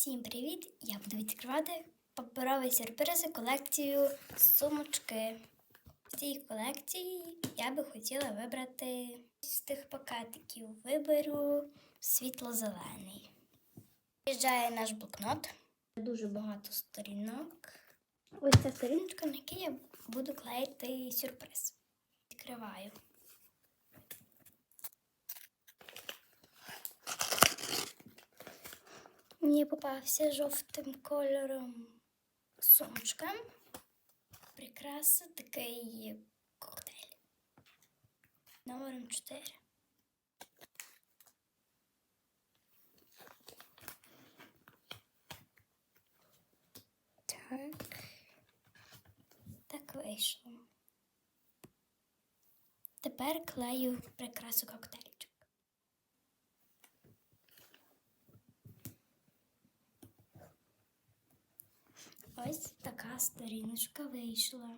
Всім привіт! Я буду відкривати паперові сюрпризи колекцію сумочки. З цієї колекції я би хотіла вибрати з тих пакетиків. Виберу світло-зелений. Приїжджає наш блокнот. Дуже багато сторінок. Ось ця сторіночка, на якій я буду клеїти сюрприз. Відкриваю. Мені попався жовтим кольором сумочка. Прикраса такий коктейль. Номером 4. Так. Так вийшло. Тепер клею прикрасу коктейльчик. Ось така сторіночка вийшла.